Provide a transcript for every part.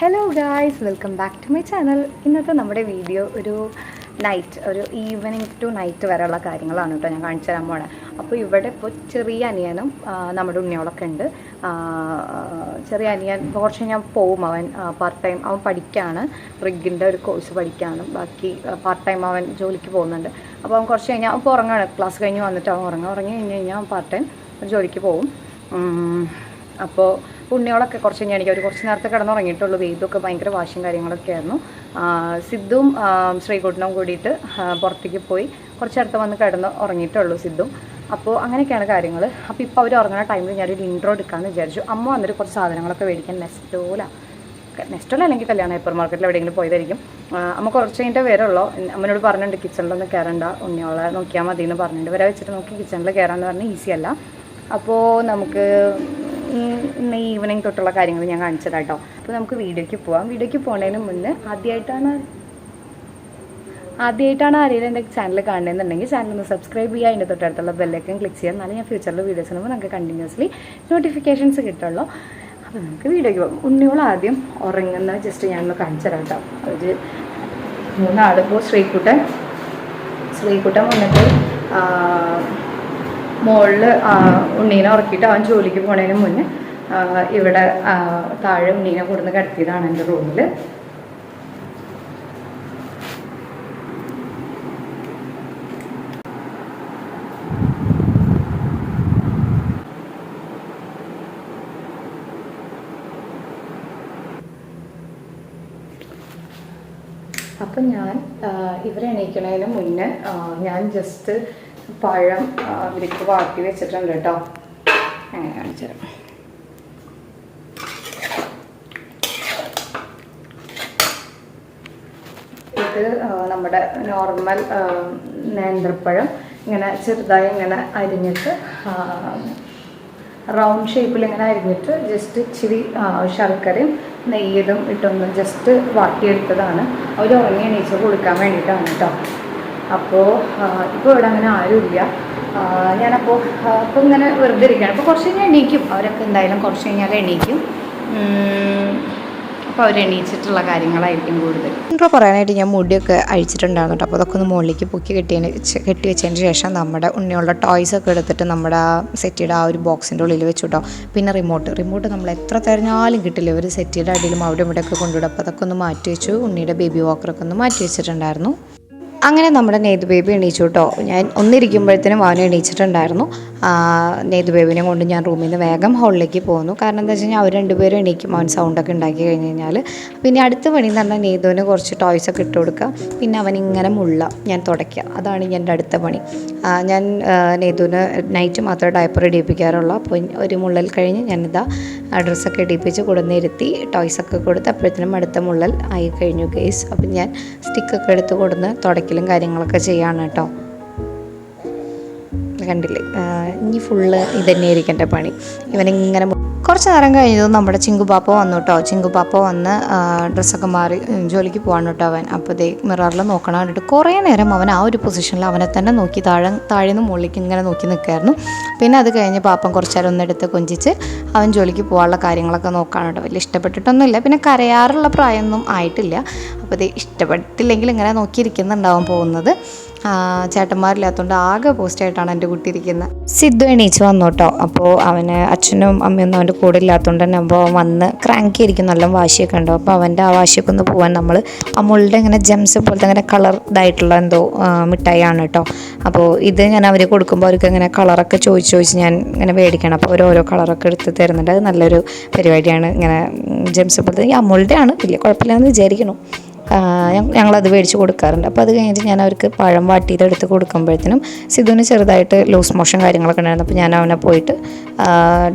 Hello guys welcome back to my channel ഇന്നത്തെ നമ്മുടെ video ഒരു നൈറ്റ് ഒരു ഈവനിങ് ടു നൈറ്റ് വരെയുള്ള കാര്യങ്ങളാണ് കേട്ടോ ഞാൻ കാണിച്ചു തരാൻ പോണേ. അപ്പോൾ ഇവിടെ ഇപ്പോൾ ചെറിയ അനിയനും നമ്മുടെ ഉണ്ണിയോളൊക്കെ ഉണ്ട്. ചെറിയ അനിയൻ കുറച്ച് ഞാൻ പോവും. അവൻ പാർട്ട് ടൈം അവൻ പഠിക്കുകയാണ് റിഗിന്റെ ഒരു കോഴ്സ് പഠിക്കുകയാണ് ബാക്കി പാർട്ട് ടൈം അവൻ ജോലിക്ക് പോകുന്നുണ്ട്. അപ്പോൾ അവൻ കുറച്ച് കഴിഞ്ഞാൽ അവൻ ഉറങ്ങാണ്. ക്ലാസ് കഴിഞ്ഞ് വന്നിട്ട് അവൻ ഉറങ്ങുക ഉറങ്ങി കഴിഞ്ഞ് കഴിഞ്ഞാൽ അവൻ പാർട്ട് ടൈം ജോലിക്ക് പോവും. അപ്പോൾ ഉണ്ണിയോളൊക്കെ കുറച്ച് കഴിഞ്ഞ് എനിക്ക് അവർ കുറച്ച് നേരത്തെ കിടന്നുറങ്ങിയിട്ടുള്ളൂ. വെയ്തൊക്കെ ഭയങ്കര വാശിയും കാര്യങ്ങളൊക്കെ ആയിരുന്നു. സിദ്ധും ശ്രീകുട്ടനും കൂടിയിട്ട് പുറത്തേക്ക് പോയി കുറച്ച് നേരത്തെ വന്ന് കിടന്ന് ഉറങ്ങിയിട്ടുള്ളൂ സിദ്ധും. അപ്പോൾ അങ്ങനെയൊക്കെയാണ് കാര്യങ്ങൾ അപ്പോൾ ഇപ്പോൾ അവർ ഉറങ്ങുന്ന ടൈമിൽ ഞാനൊരു ഇൻട്രോ എടുക്കാമെന്ന് വിചാരിച്ചു. അമ്മ വന്നിട്ട് കുറച്ച് സാധനങ്ങളൊക്കെ മേടിക്കാൻ നെസ്റ്റോല. നെസ്റ്റോല അല്ലെങ്കിൽ കല്യാണം ഹൈപ്പർ മാർക്കറ്റിൽ എവിടെയെങ്കിലും പോയതായിരിക്കും. അമ്മ കുറച്ച് കഴിഞ്ഞിട്ട് വരുള്ളൂ. അമ്മനോട് പറഞ്ഞിട്ടുണ്ട് കിച്ചണിലൊന്നും കയറണ്ട ഉണ്ണിയോളെ നോക്കിയാൽ മതി എന്ന് പറഞ്ഞിട്ടുണ്ട്. വരെ വെച്ചിട്ട് നോക്കി കിച്ചണിൽ കയറാമെന്ന് പറഞ്ഞാൽ ഈസി അല്ല. അപ്പോൾ നമുക്ക് ഇന്ന് ഈവനിങ് തൊട്ടുള്ള കാര്യങ്ങൾ ഞാൻ കാണിച്ചതാ കേട്ടോ അപ്പോൾ നമുക്ക് വീഡിയോയ്ക്ക് പോവാം. വീഡിയോയ്ക്ക് പോകുന്നതിന് മുന്നേ ആദ്യമായിട്ടാണ് ആദ്യമായിട്ടാണ് ആരെങ്കിലും എന്റെ ചാനൽ കാണുന്നതെന്നുണ്ടെങ്കിൽ ചാനൽ ഒന്ന് സബ്സ്ക്രൈബ് ചെയ്യുക. അതിന്റെ തൊട്ടടുത്തുള്ള ബെല്ലൈക്കൻ ക്ലിക്ക് ചെയ്യുക. എന്നാലും ഞാൻ ഫ്യൂച്ചറിൽ വീഡിയോസ് ഇടുമ്പോൾ നമുക്ക് കണ്ടിന്യൂസ്ലി നോട്ടിഫിക്കേഷൻസ് കിട്ടുള്ളൂ. അപ്പോൾ നമുക്ക് വീഡിയോയ്ക്ക് പോകാം ഉണ്ണിയോൾ ആദ്യം ഉറങ്ങുന്ന ജസ്റ്റ് ഞാനൊന്ന് കാണിച്ചു തരാം കേട്ടോ ഒരു മൂന്നാളിപ്പോൾ ശ്രീക്കുട്ടൻ ശ്രീക്കുട്ടൻ വന്നിട്ട് മുകളിൽ ഉണ്ണീനെ ഉറക്കിയിട്ട് അവൻ ജോലിക്ക് പോണതിന് മുന്നേ ഇവിടെ താഴെ ഉണ്ണീനെ കൊടുന്ന് കിടത്തിയതാണ് എന്റെ റൂമിൽ അപ്പം ഞാൻ ഇവരെ എണീക്കണതിന് മുന്നേ ഞാൻ ജസ്റ്റ് പഴം ഇതിലേക്ക് വാട്ടി വെച്ചിട്ടുണ്ട് കേട്ടോ അങ്ങനെ കാണിച്ചു തരാം. ഇത് നമ്മുടെ നോർമൽ നേന്ത്രപ്പഴം. ഇങ്ങനെ ചെറുതായി ഇങ്ങനെ അരിഞ്ഞിട്ട് റൗണ്ട് ഷേപ്പിൽ ഇങ്ങനെ അരിഞ്ഞിട്ട് ജസ്റ്റ് ഇച്ചിരി ശർക്കരയും നെയ്യതും ഇട്ടൊന്ന് ജസ്റ്റ് വാട്ടിയെടുത്തതാണ്. അവർ ഉറങ്ങി എണീച്ച് കൊടുക്കാൻ വേണ്ടിയിട്ടാണ് കേട്ടോ അപ്പോൾ ഇപ്പോൾ ഇവിടെ അങ്ങനെ ആരുമില്ല. ഞാനപ്പോൾ അപ്പോൾ ഇങ്ങനെ വെറുതെ ഇരിക്കുകയാണ്. അപ്പോൾ കുറച്ച് കഴിഞ്ഞാൽ എണീക്കും. അവരൊക്കെ എന്തായാലും കുറച്ച് കഴിഞ്ഞാൽ എണീക്കും. അപ്പോൾ അവർ എണീച്ചിട്ടുള്ള കാര്യങ്ങളായിരിക്കും കൂടുതൽ ഇപ്പോൾ പറയാനായിട്ട് ഞാൻ മുടിയൊക്കെ അഴിച്ചിട്ടുണ്ടായിരുന്നു അപ്പോൾ അതൊക്കെ ഒന്ന് മുകളിലേക്ക് പൊക്കി കെട്ടിയതിന് കെട്ടി വെച്ചതിന് ശേഷം നമ്മുടെ ഉണ്ണിയുള്ള ടോയ്സ് ഒക്കെ എടുത്തിട്ട് നമ്മുടെ ആ സെറ്റിയുടെ ആ ഒരു ബോക്സിന്റെ ഉള്ളിൽ വെച്ചു കേട്ടോ. പിന്നെ റിമോട്ട് റിമോട്ട് നമ്മൾ എത്ര തിരഞ്ഞാലും കിട്ടില്ല. ഒരു സെറ്റിയുടെ അടിയിലും അവിടെ ഇവിടെയൊക്കെ കൊണ്ടുവിടും. അപ്പോൾ അതൊക്കെ ഒന്ന് മാറ്റി വെച്ചു. ഉണ്ണിയുടെ ബേബി വാക്കറൊക്കെ ഒന്ന് മാറ്റി വെച്ചിട്ടുണ്ടായിരുന്നു. അങ്ങനെ നമ്മുടെ നെയ്ത് ബേബി എണീച്ചു കേട്ടോ. ഞാൻ ഒന്നിരിക്കുമ്പോഴത്തേനും അവനെ എണീച്ചിട്ടുണ്ടായിരുന്നു. ആ, നെയ്ത് ബേബിനെ കൊണ്ട് ഞാൻ റൂമിൽ നിന്ന് വേഗം ഹോളിലേക്ക് പോകുന്നു കാരണം എന്താ വെച്ച് കഴിഞ്ഞാൽ അവർ രണ്ടുപേരും എണീക്കും. അവൻ സൗണ്ടൊക്കെ ഉണ്ടാക്കി കഴിഞ്ഞ് കഴിഞ്ഞാൽ പിന്നെ അടുത്ത പണി എന്ന് പറഞ്ഞാൽ നെയ്തുവിന് കുറച്ച് ടോയ്സ് ഒക്കെ ഇട്ട് കൊടുക്കുക പിന്നെ അവൻ ഇങ്ങനെ മുള്ള ഞാൻ തുടയ്ക്കുക അതാണ് എന്റെ അടുത്ത പണി. ഞാൻ നെയ്തുവിന് നൈറ്റ് മാത്രമേ ഡയപ്പർ ഇടിയിപ്പിക്കാറുള്ളൂ അപ്പോൾ ഒരു മുള്ളൽ കഴിഞ്ഞ് ഞാനിതാ ഡ്രസ്സൊക്കെ ഇടിയിപ്പിച്ച് കൊടുന്നിരുത്തി ടോയ്സൊക്കെ കൊടുത്ത് അപ്പോഴത്തേനും അടുത്ത മുള്ളൽ ആയി കഴിഞ്ഞു കേസ് അപ്പം ഞാൻ സ്റ്റിക്കൊക്കെ എടുത്ത് കൊടുന്ന് തുടയ്ക്കലും കാര്യങ്ങളൊക്കെ ചെയ്യാണ് കേട്ടോ. കണ്ടില്ലേ? ഇനി ഫുള്ള് ഇതന്നെയായിരിക്കും എന്റെ പണി. ഇവനിങ്ങനെ കുറച്ച് നേരം കഴിഞ്ഞതും നമ്മുടെ ചിങ്കുപാപ്പ വന്നു കേട്ടോ ചിങ്കുപാപ്പ വന്ന് ഡ്രസ്സൊക്കെ മാറി ജോലിക്ക് പോകാൻ കേട്ടോ അവൻ. അപ്പോൾ ദേ മിററിൽ നോക്കണം കണ്ടിട്ട് കുറേ നേരം അവൻ ആ ഒരു പൊസിഷനിൽ അവനെ തന്നെ നോക്കി താഴെ താഴെ നിന്ന് മുകളിലേക്ക് ഇങ്ങനെ നോക്കി നിൽക്കായിരുന്നു പിന്നെ അത് കഴിഞ്ഞ് പാപ്പൻ കുറച്ച് നേരം ഒന്നെടുത്ത് കൊഞ്ചിച്ച് അവൻ ജോലിക്ക് പോകാനുള്ള കാര്യങ്ങളൊക്കെ നോക്കാൻ കേട്ടോ. വലിയ ഇഷ്ടപ്പെട്ടിട്ടൊന്നുമില്ല. പിന്നെ കരയാറുള്ള പ്രായമൊന്നും ആയിട്ടില്ല. അപ്പോൾ ഇത് ഇഷ്ടപ്പെട്ടില്ലെങ്കിൽ ഇങ്ങനെ നോക്കിയിരിക്കുന്നുണ്ടാവും പോകുന്നത്. ചേട്ടന്മാരില്ലാത്തതുകൊണ്ട് ആകെ പോസ്റ്റായിട്ടാണ് എന്റെ കുട്ടി ഇരിക്കുന്നത്. സിദ്ധു എണീച്ച് വന്നു കേട്ടോ അപ്പോൾ അവന് അച്ഛനും അമ്മയൊന്നും അവന്റെ കൂടെ ഇല്ലാത്തതുകൊണ്ട് തന്നെ അപ്പോൾ വന്ന് ക്രാങ്കി ആയിരിക്കും നല്ല വാശിയൊക്കെ ഉണ്ടാവും അപ്പോൾ അവന്റെ ആ വാശിയൊക്കെ ഒന്ന് പോകാൻ നമ്മൾ അമ്മളുടെ ഇങ്ങനെ ജെംസ് പോലത്തെ ഇങ്ങനെ കളർ ഇതായിട്ടുള്ള എന്തോ മിഠായിയാണ് കേട്ടോ അപ്പോൾ ഇത് ഞാൻ അവർ കൊടുക്കുമ്പോൾ അവർക്ക് ഇങ്ങനെ കളറൊക്കെ ചോദിച്ച് ചോദിച്ച് ഞാൻ ഇങ്ങനെ മേടിക്കണം. അപ്പോൾ ഓരോരോ ഓരോ കളറൊക്കെ എടുത്ത് തരുന്നുണ്ട്. അത് നല്ലൊരു പരിപാടിയാണ്. ഇങ്ങനെ ജെംസ് പോലത്തെ ഈ അമുളുടെ ആണ് വലിയ കുഴപ്പമില്ലാന്ന് വിചാരിക്കണം ഞങ്ങളത് മേടിച്ച് കൊടുക്കാറുണ്ട്. അപ്പോൾ അത് കഴിഞ്ഞിട്ട് ഞാൻ അവർക്ക് പഴം വാട്ടിയത് എടുത്ത് കൊടുക്കുമ്പോഴത്തേനും സിധുവിന് ചെറുതായിട്ട് ലൂസ് മോഷൻ കാര്യങ്ങളൊക്കെ ഉണ്ടായിരുന്നു. അപ്പോൾ ഞാൻ അവനെ പോയിട്ട്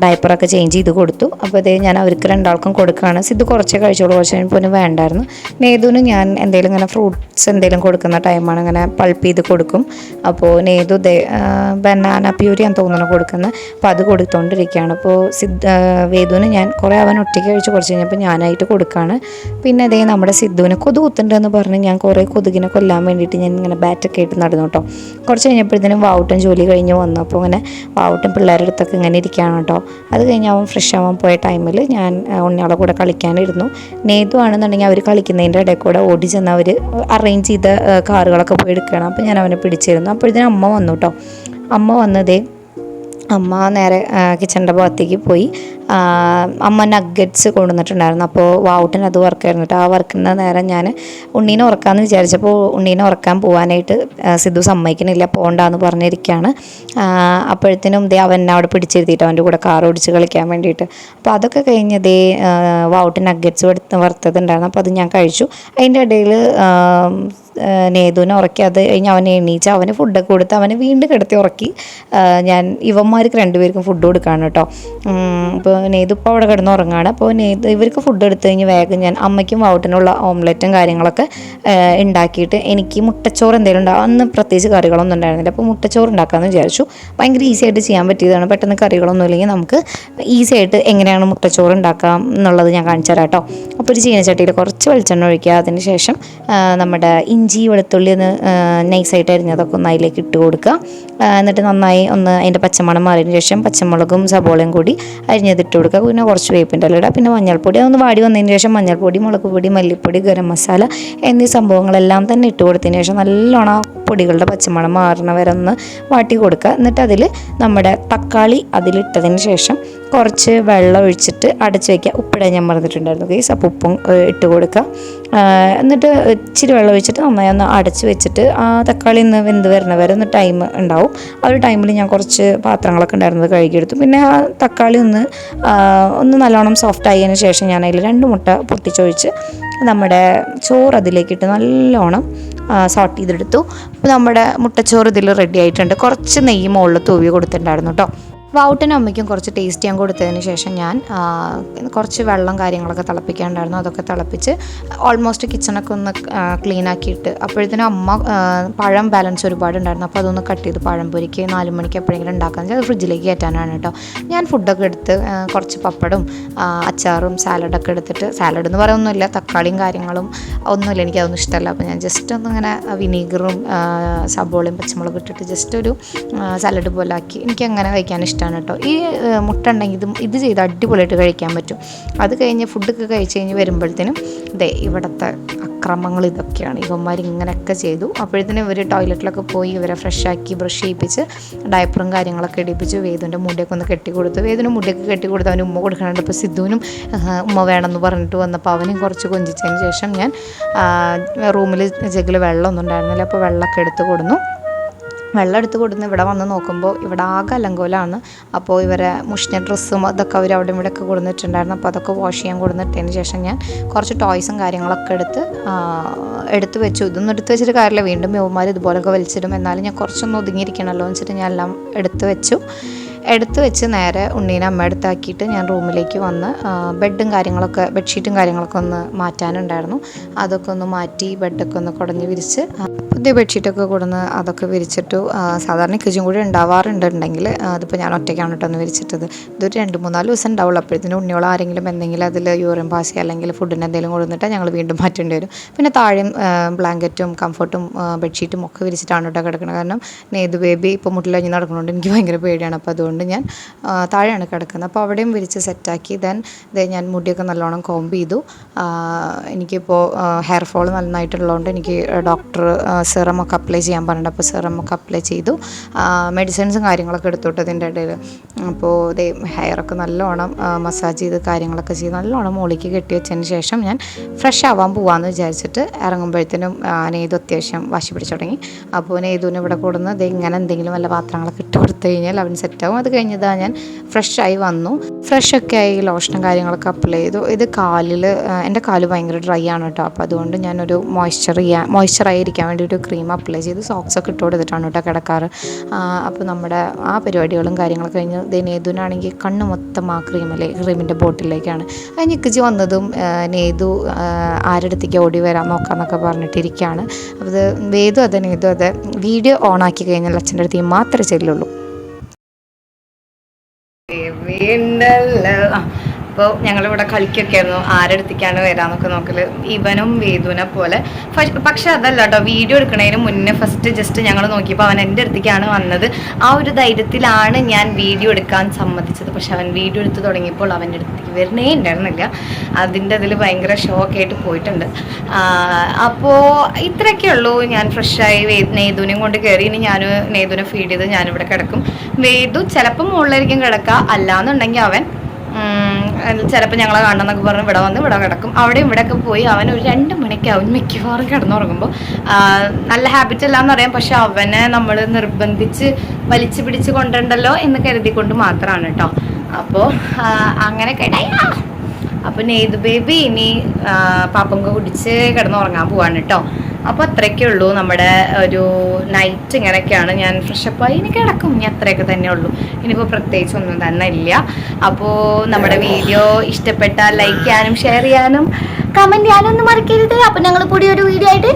ഡയപ്പറൊക്കെ ചേഞ്ച് ചെയ്ത് കൊടുത്തു. അപ്പോൾ അതേ ഞാൻ അവർക്ക് രണ്ടാൾക്കും കൊടുക്കുകയാണ്. സിധു കുറച്ചേ കഴിച്ചോളൂ. കുറച്ച് കഴിഞ്ഞപ്പോൾ വേണ്ടായിരുന്നു. നേതുവിന് ഞാൻ എന്തെങ്കിലും ഇങ്ങനെ ഫ്രൂട്ട്സ് എന്തെങ്കിലും കൊടുക്കുന്ന ടൈമാണ് ഇങ്ങനെ പൾപ്പ് ചെയ്ത് കൊടുക്കും. അപ്പോൾ നേതു ബനാന പ്യൂരി ഞാൻ തോന്നുന്നു കൊടുക്കുന്നത് അപ്പോൾ അത് കൊടുത്തുകൊണ്ടിരിക്കുകയാണ് അപ്പോൾ സിദ്ധ വേദുവിന് ഞാൻ കുറേ അവൻ ഒറ്റയ്ക്ക് കഴിച്ച് കുറച്ച് കഴിഞ്ഞപ്പോൾ ഞാനായിട്ട് കൊടുക്കുകയാണ്. പിന്നെ അതേ നമ്മുടെ സിദ്ധുവിന് കൊതു കുത്തുണ്ട് കൊതുകുണ്ടെന്ന് പറഞ്ഞ് ഞാൻ കുറേ കൊതുകിനെ കൊല്ലാൻ വേണ്ടിയിട്ട് ഞാൻ ഇങ്ങനെ ബാറ്റൊക്കെ ആയിട്ട് നടന്നു കേട്ടോ. കുറച്ച് കഴിഞ്ഞപ്പോഴത്തേനും വാവുട്ടൻ ജോലി കഴിഞ്ഞ് വന്നു. അപ്പോൾ ഇങ്ങനെ വാവുട്ടൻ പിള്ളേരുടെ അടുത്തൊക്കെ ഇങ്ങനെ ഇരിക്കുകയാണ് കേട്ടോ. അത് കഴിഞ്ഞ് അവൻ ഫ്രഷ് ആവാൻ പോയ ടൈമിൽ ഞാൻ ഉണ്ണിയാളെ കൂടെ കളിക്കാനിരുന്നു. നേതു ആണെന്നുണ്ടെങ്കിൽ അവർ കളിക്കുന്നതിന്റെ ഇടയിൽ കൂടെ ഓടി ചെന്ന് അവർ അറേഞ്ച് ചെയ്ത കാറുകളൊക്കെ പോയി എടുക്കണം അപ്പോൾ ഞാൻ അവനെ പിടിച്ചിരുന്നു. അപ്പോഴത്തേനും അമ്മ വന്നു കേട്ടോ. അമ്മ വന്നതേ അമ്മ നേരെ കിച്ചണിന്റെ ഭാഗത്തേക്ക് പോയി. അമ്മ നഗ്ഗറ്റ്സ് കൊണ്ടുവന്നിട്ടുണ്ടായിരുന്നു. അപ്പോൾ വാവുട്ടിന് അത് വർക്കായിരുന്നു കേട്ടോ. ആ വർക്കിന്റെ നേരം ഞാൻ ഉണ്ണീനെ ഉറക്കാമെന്ന് വിചാരിച്ചപ്പോൾ ഉണ്ണീനെ ഉറക്കാൻ പോകാനായിട്ട് സിദ്ധു സമ്മതിക്കണില്ല പോകണ്ടെന്ന് പറഞ്ഞിരിക്കുകയാണ് അപ്പോഴത്തേനും ദേ അവൻ അവിടെ പിടിച്ചിരുത്തിയിട്ട് അവന്റെ കൂടെ കാർ ഓടിച്ച് കളിക്കാൻ വേണ്ടിയിട്ട്. അപ്പോൾ അതൊക്കെ കഴിഞ്ഞ് ദേ വാവുട്ട് നഗ്ഗറ്റ്സ് വറുത്തതുണ്ടായിരുന്നു. അപ്പോൾ അത് ഞാൻ കഴിച്ചു. അതിന്റെ ഇടയിൽ നേതുവിനെ ഉറക്കി അത് കഴിഞ്ഞ് അവനെ എണീച്ച് അവന് ഫുഡൊക്കെ കൊടുത്ത് അവനെ വീണ്ടും കിടത്തി ഉറക്കി. ഞാൻ ഇവന്മാർക്ക് രണ്ടുപേർക്കും ഫുഡ് കൊടുക്കാണ് കേട്ടോ. അപ്പോൾ നേതു ഇപ്പോൾ അവിടെ കിടന്ന് ഉറങ്ങാണ് അപ്പോൾ നെയ്ത് ഇവർക്ക് ഫുഡ് എടുത്തു കഴിഞ്ഞ് വേഗം ഞാൻ അമ്മയ്ക്കും വൗട്ടിനുള്ള ഓംലെറ്റും കാര്യങ്ങളൊക്കെ ഉണ്ടാക്കിയിട്ട് എനിക്ക് മുട്ടച്ചോറ് എന്തെങ്കിലും ഉണ്ടാകും അന്ന് പ്രത്യേകിച്ച് കറികളൊന്നും ഉണ്ടായിരുന്നില്ല. അപ്പോൾ മുട്ടച്ചോറ് ഉണ്ടാക്കാമെന്ന് വിചാരിച്ചു. ഭയങ്കര ഈസി ആയിട്ട് ചെയ്യാൻ പറ്റിയതാണ്. പെട്ടെന്ന് കറികളൊന്നും ഇല്ലെങ്കിൽ നമുക്ക് ഈസി ആയിട്ട് എങ്ങനെയാണ് മുട്ടച്ചോറ് ഉണ്ടാക്കാം എന്നുള്ളത് ഞാൻ കാണിച്ചു തരാം കേട്ടോ. അപ്പോൾ ഒരു ചീനച്ചട്ടിയിൽ കുറച്ച് വെളിച്ചെണ്ണ ഒഴിക്കുക. അതിന് ശേഷം നമ്മുടെ ഇഞ്ചി വെളുത്തുള്ളി ഒന്ന് നൈസായിട്ട് അരിഞ്ഞതൊക്കെ ഒന്ന് അതിലേക്ക് ഇട്ട് കൊടുക്കുക. എന്നിട്ട് നന്നായി ഒന്ന് അതിന്റെ പച്ചമണം മാറിയതിന് ശേഷം പച്ചമുളകും സബോളയും കൂടി അരിഞ്ഞതിട്ട് കൊടുക്കുക പിന്നെ കുറച്ച് വേപ്പിന്റെ ഇല ഇടുക. പിന്നെ മഞ്ഞൾപ്പൊടി. അതൊന്ന് വാടി വന്നതിന് ശേഷം മഞ്ഞൾപ്പൊടി മുളക് പൊടി മല്ലിപ്പൊടി ഗരം മസാല എന്നീ സംഭവങ്ങളെല്ലാം തന്നെ ഇട്ട് കൊടുത്തതിന് ശേഷം നല്ലോണം ആ പൊടികളുടെ പച്ചമണം മാറണ ഒന്ന് വാട്ടി കൊടുക്കുക. എന്നിട്ട് അതിൽ നമ്മുടെ തക്കാളി അതിലിട്ടതിന് ശേഷം കുറച്ച് വെള്ളം ഒഴിച്ചിട്ട് അടച്ച് വയ്ക്കുക ഉപ്പിടാൻ ഞാൻ മറന്നിട്ടുണ്ടായിരുന്നു ഗൈസ് അപ്പോൾ ഉപ്പും ഇട്ട് കൊടുക്കുക. എന്നിട്ട് ഇച്ചിരി വെള്ളം ഒഴിച്ചിട്ട് നന്നായി ഒന്ന് അടച്ച് വെച്ചിട്ട് ആ തക്കാളി ഒന്ന് വെന്ത് വരണ വരെ ഒന്ന് ടൈം ഉണ്ടാവും. ആ ഒരു ടൈമിൽ ഞാൻ കുറച്ച് പാത്രങ്ങളൊക്കെ ഉണ്ടായിരുന്നത് കഴുകിയെടുത്തു. പിന്നെ ആ തക്കാളി ഒന്ന് ഒന്ന് നല്ലോണം സോഫ്റ്റ് ആയതിന് ശേഷം ഞാൻ അതിൽ രണ്ട് മുട്ട പൊട്ടിച്ചൊഴിച്ച് നമ്മുടെ ചോറ് അതിലേക്കിട്ട് നല്ലോണം സോട്ട് ചെയ്തെടുത്തു. അപ്പോൾ നമ്മുടെ മുട്ടച്ചോറ് ഇതിൽ റെഡി ആയിട്ടുണ്ട്. കുറച്ച് നെയ്യ് മുകളിൽ തൂവി കൊടുത്തിട്ടുണ്ടായിരുന്നു കേട്ടോ വൗട്ടനും അമ്മയ്ക്കും കുറച്ച് ടേസ്റ്റ് ചെയ്യാൻ കൊടുത്തതിന് ശേഷം ഞാൻ കുറച്ച് വെള്ളം കാര്യങ്ങളൊക്കെ തിളപ്പിക്കാണ്ടായിരുന്നു. അതൊക്കെ തിളപ്പിച്ച് ഓൾമോസ്റ്റ് കിച്ചണൊക്കെ ഒന്ന് ക്ലീൻ ആക്കിയിട്ട് അപ്പോഴത്തേനും അമ്മ പഴം ബാലൻസ് ഒരുപാട് ഉണ്ടായിരുന്നു അപ്പോൾ അതൊന്ന് കട്ട് ചെയ്ത് പഴം പൊരിക്ക് നാല് മണിക്ക് എപ്പോഴെങ്കിലും ഉണ്ടാക്കാന്ന് വെച്ചാൽ അത് ഫ്രിഡ്ജിലേക്ക് കയറ്റാനാണ് കേട്ടോ. ഞാൻ ഫുഡൊക്കെ എടുത്ത് കുറച്ച് പപ്പടും അച്ചാറും സാലഡൊക്കെ എടുത്തിട്ട് സാലഡ് എന്ന് പറയുന്നൊന്നുമില്ല തക്കാളിയും കാര്യങ്ങളും ഒന്നുമില്ല എനിക്കതൊന്നും ഇഷ്ടമല്ല. അപ്പോൾ ഞാൻ ജസ്റ്റ് ഒന്ന് ഇങ്ങനെ വിനീഗറും സബോളയും പച്ചമുളകും ഇട്ടിട്ട് ജസ്റ്റ് ഒരു സാലഡ് പോലെ ആക്കി. എനിക്ക് അങ്ങനെ കഴിക്കാൻ ഇഷ്ടമാണ് കേട്ടോ. ഈ മുട്ട ഉണ്ടെങ്കിൽ ഇത് ഇത് ചെയ്ത് അടിപൊളിയായിട്ട് കഴിക്കാൻ പറ്റും. അത് കഴിഞ്ഞ് ഫുഡൊക്കെ കഴിച്ച് കഴിഞ്ഞ് വരുമ്പോഴത്തേനും ദേ ഇവിടുത്തെ അക്രമങ്ങൾ ഇതൊക്കെയാണ്. ഇവന്മാർ ഇങ്ങനെയൊക്കെ ചെയ്തു. അപ്പോഴത്തേനും ഇവർ ടോയ്ലറ്റിലൊക്കെ പോയി ഇവരെ ഫ്രഷാക്കി ബ്രഷ് ചെയ്യിപ്പിച്ച് ഡയപ്പറും കാര്യങ്ങളൊക്കെ ഇടിപ്പിച്ച് വേദുവിന്റെ മുടിയൊക്കെ ഒന്ന് കെട്ടി കൊടുത്തു. മുടിയൊക്കെ കെട്ടി കൊടുത്ത് അവന് ഉമ്മ കൊടുക്കണുണ്ട്. അപ്പോൾ സിദ്ധുവിനും ഉമ്മ വേണമെന്ന് പറഞ്ഞിട്ട് വന്നപ്പോൾ അവനും കുറച്ച് കൊഞ്ചിച്ചതിന് ശേഷം ഞാൻ റൂമിൽ ജഗ്ഗിൽ വെള്ളമൊന്നും ഉണ്ടായിരുന്നില്ല. അപ്പോൾ വെള്ളമൊക്കെ എടുത്ത് കൊടുന്നു. വെള്ളം എടുത്ത് കൊടുന്ന് ഇവിടെ വന്ന് നോക്കുമ്പോൾ ഇവിടെ ആകെ അലങ്കോലാണ്. അപ്പോൾ ഇവരെ മുഷ്ണ ഡ്രസ്സും അതൊക്കെ അവർ അവിടെ ഇവിടെ ഒക്കെ കൊടുത്തിട്ടുണ്ടായിരുന്നു അപ്പോൾ അതൊക്കെ വാഷ് ചെയ്യാൻ കൊടുത്തിട്ടതിന് ശേഷം ഞാൻ കുറച്ച് ടോയ്സും കാര്യങ്ങളൊക്കെ എടുത്ത് എടുത്തു വെച്ചു. ഇതൊന്നും എടുത്ത് വെച്ചിട്ട് കാര്യമില്ല. വീണ്ടും യുവമാർ ഇതുപോലൊക്കെ വലിച്ചിടും. എന്നാലും ഞാൻ കുറച്ചൊന്നും ഒതുങ്ങിയിരിക്കണമല്ലോ എന്ന് വെച്ചിട്ട് ഞാൻ എല്ലാം എടുത്ത് വെച്ചു. എടുത്ത് വെച്ച് നേരെ ഉണ്ണീനെ അമ്മ അടുത്താക്കിയിട്ട് ഞാൻ റൂമിലേക്ക് വന്ന് ബെഡും കാര്യങ്ങളൊക്കെ ബെഡ്ഷീറ്റും കാര്യങ്ങളൊക്കെ ഒന്ന് മാറ്റാനുണ്ടായിരുന്നു. അതൊക്കെ ഒന്ന് മാറ്റി ബെഡൊക്കെ ഒന്ന് കുടഞ്ഞ് വിരിച്ച് പുതിയ ബെഡ്ഷീറ്റൊക്കെ കൊടുന്ന് അതൊക്കെ വിരിച്ചിട്ടു സാധാരണ കിച്ചും കൂടി ഉണ്ടാവാറുണ്ടെങ്കിൽ അതിപ്പോൾ ഞാൻ ഒറ്റയ്ക്കാണ് കേട്ടോ ഒന്ന് വിരിച്ചിട്ടത്. ഇതൊരു രണ്ട് മൂന്നാൽ ദിവസം ഉണ്ടാവുള്ളൂ. അപ്പോഴത്തേനും ഉണ്ണിയോളം ആരെങ്കിലും എന്തെങ്കിലും അതിൽ യൂറിൻ പാസി അല്ലെങ്കിൽ ഫുഡിന് എന്തെങ്കിലും കൊടുത്തിട്ട് ഞങ്ങൾ വീണ്ടും മാറ്റേണ്ടി വരും. പിന്നെ താഴെയും ബ്ലാങ്കറ്റും കംഫർട്ടും ബെഡ്ഷീറ്റും ഒക്കെ വിരിച്ചിട്ടാണ് കേട്ടോ കിടക്കുന്നത് കാരണം നേതു ബേബി ഇപ്പോൾ മുട്ടിലഞ്ഞ് നടക്കുന്നുണ്ട് എനിക്ക് ഭയങ്കര പേടിയാണ്. അപ്പോൾ അതുകൊണ്ട് ഞാൻ ആ, താഴെയാണ് കിടക്കുന്നത്. അപ്പോൾ അവിടെയും വിരിച്ച് സെറ്റാക്കി. ദെൻ ഞാൻ മുടിയൊക്കെ നല്ലോണം കോംബ് ചെയ്തു. എനിക്കിപ്പോൾ ഹെയർ ഫോൾ നന്നായിട്ടുള്ളതുകൊണ്ട് എനിക്ക് ഡോക്ടർ സിറം ഒക്കെ അപ്ലൈ ചെയ്യാൻ പറഞ്ഞിട്ട് അപ്പോൾ സിറം ഒക്കെ അപ്ലൈ ചെയ്തു. മെഡിസിൻസും കാര്യങ്ങളൊക്കെ എടുത്തോട്ട് ഇതിന്റെ ഇടയിൽ. അപ്പോൾ ഇതേ ഹെയറൊക്കെ നല്ലോണം മസാജ് ചെയ്ത് കാര്യങ്ങളൊക്കെ ചെയ്ത് നല്ലോണം മുകളിലേക്ക് കെട്ടി വെച്ചതിന് ശേഷം ഞാൻ ഫ്രഷ് ആവാൻ പോവാമെന്ന് വിചാരിച്ചിട്ട് ഇറങ്ങുമ്പോഴത്തേനും നെയ്തു അത്യാവശ്യം വാശി പിടിച്ചു തുടങ്ങി. അപ്പോൾ നെയ്തുവിനെ ഇവിടെ കൂടുന്നത് ഇങ്ങനെ എന്തെങ്കിലും വല്ല പാത്രങ്ങളൊക്കെ ഇട്ട് കൊടുത്തു കഴിഞ്ഞാൽ അവൻ സെറ്റാവും അത് കഴിഞ്ഞതാ ഞാൻ ഫ്രഷ് ആയി വന്നു. ഫ്രഷ് ഒക്കെ ആയി ലോഷനും കാര്യങ്ങളൊക്കെ അപ്ലൈ ചെയ്തു. ഇത് കാലിൽ എന്റെ കാൽ ഭയങ്കര ഡ്രൈ ആണ് കേട്ടോ അപ്പോൾ അതുകൊണ്ട് ഞാനൊരു മോയ്സ്ചർ ചെയ്യാൻ മോയ്സ്ചറായിരിക്കാൻ വേണ്ടി ഒരു ക്രീം അപ്ലൈ ചെയ്ത്. സോക്സൊക്കെ ഇട്ട് കൊടുത്തിട്ടാണ് കേട്ടോ കിടക്കാറ്. അപ്പോൾ നമ്മുടെ ആ പരിപാടികളും കാര്യങ്ങളൊക്കെ കഴിഞ്ഞ് നേതുവിനാണെങ്കിൽ കണ്ണ് മൊത്തം ആ ക്രീമിലെ ക്രീമിന്റെ ബോട്ടിലേക്കാണ്. അത് ഞെക്കിച്ച് വന്നതും നേതു ആരടുത്തേക്ക് ഓടി വരാൻ നോക്കാമെന്നൊക്കെ പറഞ്ഞിട്ടിരിക്കുകയാണ് അപ്പോൾ വേദു അതെ നേതു അതെ വീഡിയോ ഓൺ ആക്കി കഴിഞ്ഞാൽ അച്ഛന്റെ അടുത്തേക്ക് മാത്രമേ ചെല്ലുള്ളൂ. വീണ്ടല്ലോ അപ്പോൾ ഞങ്ങളിവിടെ കളിക്കൊക്കെ ആയിരുന്നു. ആരെടുത്തേക്കാണ് വരാമെന്നൊക്കെ നോക്കൽ. ഇവനും വേദുവിനെ പോലെ. പക്ഷെ അതല്ല കേട്ടോ വീഡിയോ എടുക്കണതിന് മുന്നേ ഫസ്റ്റ് ജസ്റ്റ് ഞങ്ങൾ നോക്കിയപ്പോൾ അവൻ എന്റെ അടുത്തേക്കാണ് വന്നത്. ആ ഒരു ധൈര്യത്തിലാണ് ഞാൻ വീഡിയോ എടുക്കാൻ സമ്മതിച്ചത്. പക്ഷെ അവൻ വീഡിയോ എടുത്ത് തുടങ്ങിയപ്പോൾ അവന്റെ അടുത്തേക്ക് വരണേ ഉണ്ടായിരുന്നില്ല. അതിന്റെ അതിൽ ഭയങ്കര ഷോക്കായിട്ട് പോയിട്ടുണ്ട്. അപ്പോൾ ഇത്രയൊക്കെ ഉള്ളൂ. ഞാൻ ഫ്രഷായി നെയ്തുവിനെയും കൊണ്ട് കയറി ഇനി ഞാൻ നെയ്തുവിനെ ഫീഡ് ചെയ്ത് ഞാനിവിടെ കിടക്കും. വേദു ചിലപ്പോൾ മുകളിലായിരിക്കും കിടക്കുക. അല്ലാന്നുണ്ടെങ്കിൽ അവൻ ചിലപ്പോൾ ഞങ്ങളെ കാണണമെന്നൊക്കെ പറഞ്ഞ് ഇവിടെ വന്ന് ഇവിടെ കിടക്കും. അവിടെ ഇവിടെയൊക്കെ പോയി അവൻ ഒരു രണ്ട് മണിക്കാവും മിക്കവാറും കിടന്നുറങ്ങുമ്പോൾ നല്ല ഹാബിറ്റ് അല്ലാന്ന് അറിയാം പക്ഷെ അവനെ നമ്മൾ നിർബന്ധിച്ച് വലിച്ചു പിടിച്ച് കൊണ്ടുണ്ടല്ലോ എന്ന് കരുതിക്കൊണ്ട് മാത്രമാണ് കേട്ടോ അപ്പോൾ അങ്ങനെ കേട്ടാ അപ്പോൾ നെയ്ത് ബേബി ഇനി പാപ്പങ്ക കുടിച്ച് കിടന്നുറങ്ങാൻ പോവാണ് കേട്ടോ അപ്പോൾ അത്രയൊക്കെ ഉള്ളൂ നമ്മുടെ ഒരു നൈറ്റ് ഇങ്ങനെയൊക്കെയാണ് ഞാൻ ഫ്രഷപ്പായി ഇനി കിടക്കും. ഇനി അത്രയൊക്കെ തന്നെ ഉള്ളൂ. ഇനിയിപ്പോൾ പ്രത്യേകിച്ച് ഒന്നും തന്നെ ഇല്ല അപ്പോൾ നമ്മുടെ വീഡിയോ ഇഷ്ടപ്പെട്ടാൽ ലൈക്ക് ചെയ്യാനും ഷെയർ ചെയ്യാനും കമന്റ് ചെയ്യാനും ഒന്നും മറക്കരുത്. അപ്പോൾ ഞങ്ങൾ പുതിയൊരു വീഡിയോ ആയിട്ട്.